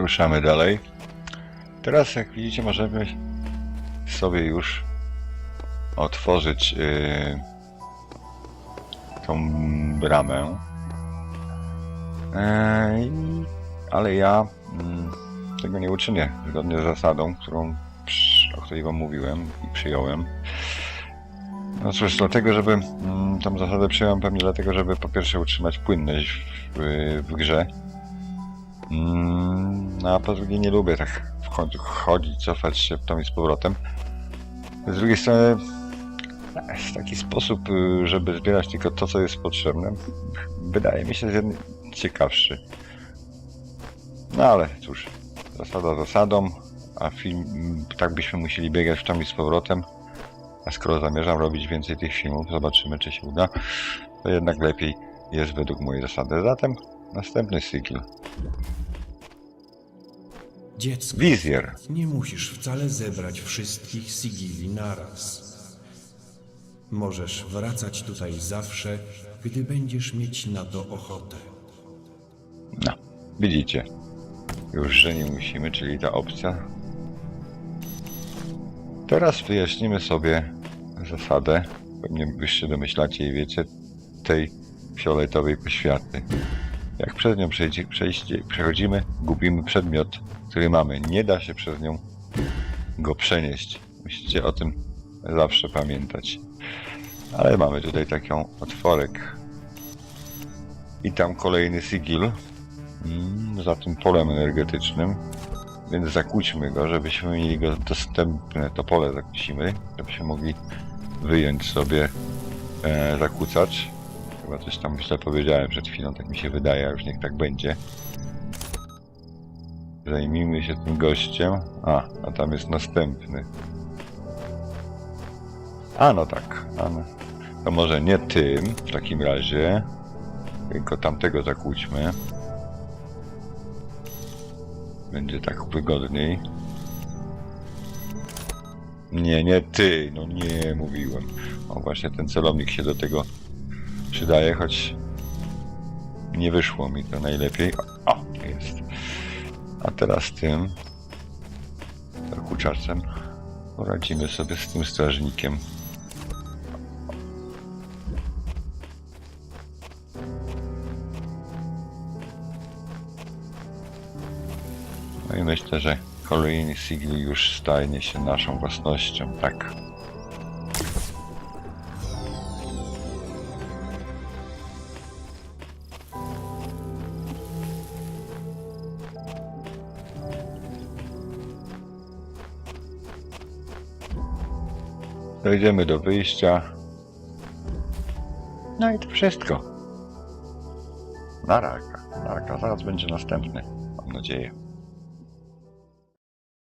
Ruszamy dalej. Teraz, jak widzicie, możemy sobie już otworzyć yy, tą bramę. Yy, ale ja mm, tego nie uczynię zgodnie z zasadą, którą, o której Wam mówiłem i przyjąłem. No cóż, dlatego, żeby mm, tą zasadę przyjąłem pewnie dlatego, żeby po pierwsze utrzymać płynność w, w grze. Mm, no a po drugie nie lubię tak wchod- chodzić, cofać się w tą i z powrotem. Z drugiej strony w taki sposób, y, żeby zbierać tylko to, co jest potrzebne, wydaje mi się że ciekawszy. No ale cóż, zasada zasadą, a film, tak byśmy musieli biegać w tą i z powrotem. A skoro zamierzam robić więcej tych filmów, zobaczymy czy się uda, to jednak lepiej jest według mojej zasady. Zatem następny cykl. Dziecko, Wizjer. nie musisz wcale zebrać wszystkich sigili naraz. Możesz wracać tutaj zawsze, gdy będziesz mieć na to ochotę. No, widzicie. Już, że nie musimy, czyli ta opcja. Teraz wyjaśnimy sobie zasadę, pewnie już się domyślacie i wiecie, tej fioletowej poświaty. Jak przez nią przejdzie, przechodzimy, gubimy przedmiot, który mamy. Nie da się przez nią go przenieść. Musicie o tym zawsze pamiętać. Ale mamy tutaj taką otworek. I tam kolejny sigil mm, za tym polem energetycznym. Więc zakłóćmy go, żebyśmy mieli go dostępne. To pole zakłócimy, żebyśmy mogli wyjąć sobie e, zakłócacz. Chyba coś tam źle powiedziałem przed chwilą, tak mi się wydaje, a już niech tak będzie. Zajmijmy się tym gościem. A, a tam jest następny. A no tak. A no. To może nie tym w takim razie, tylko tamtego zakłóćmy. Będzie tak wygodniej. Nie, nie ty, no nie mówiłem. O właśnie ten celownik się do tego przydaje, choć nie wyszło mi to najlepiej. O, jest. A teraz tym dokuczaczem poradzimy sobie z tym strażnikiem. No i myślę, że kolejny sigil już stanie się naszą własnością, tak. Dojdziemy do wyjścia. No i to wszystko. Na raka, na raka. Zaraz będzie następny, mam nadzieję.